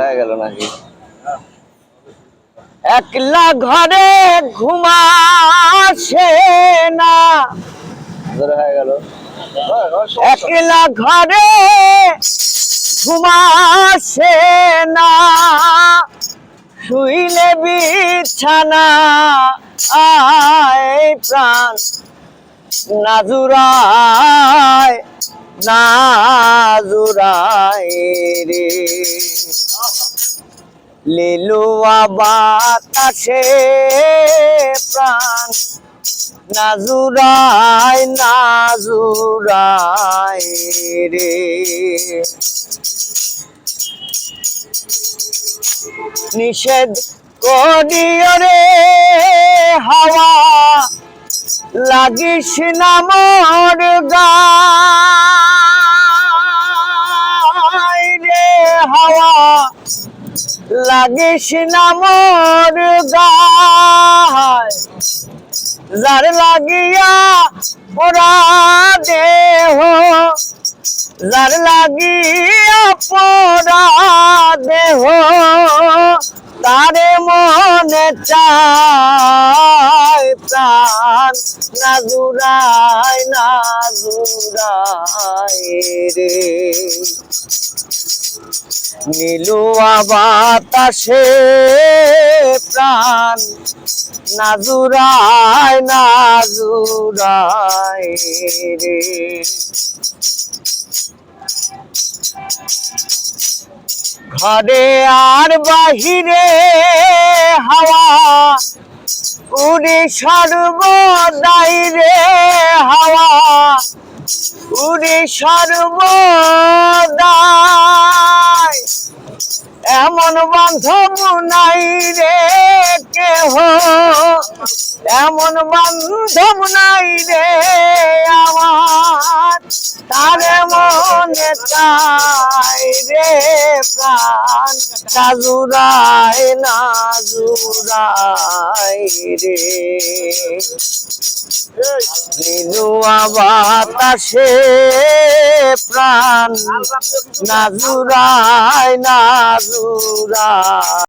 হয়ে গেল নাকি? একলা ঘরে ঘুমাসে না। একলা ঘরে না। শুইলে বিছানা আয় প্রাণ। নাজুরায় নাজুরায় রে। লিলুয়া বাতাসে প্রাণ নাজুরায় নাজুরায় রে। নিষেধ করিও রে, হাওয়া, লাগিস না মোর গায় লাগিস না মোর গায়। যার লাগিয়া পোড়া দেহ, যার লাগিয়া পোড়া দেহ, তারে মনে চায়। প্রাণ নাজুরায় নাজুরায় রে। নীলুয়া বাতাসে প্রাণ নাজুরায় নাজুরায় রে। ঘরে আর বাহিরে হাওয়া উড়ে সর্বদাই রে হাওয়া। উড়ে সর্বদাই। এমন বান্ধব নাই রে কেহ। এমন বান্ধব নাই রে আমার। তার মনে চাই রে প্রাণ। নাজুরায় নাজুরাই রে। নীলুয়া বাতাসে প্রাণ নাজুরাই নাজুরায়।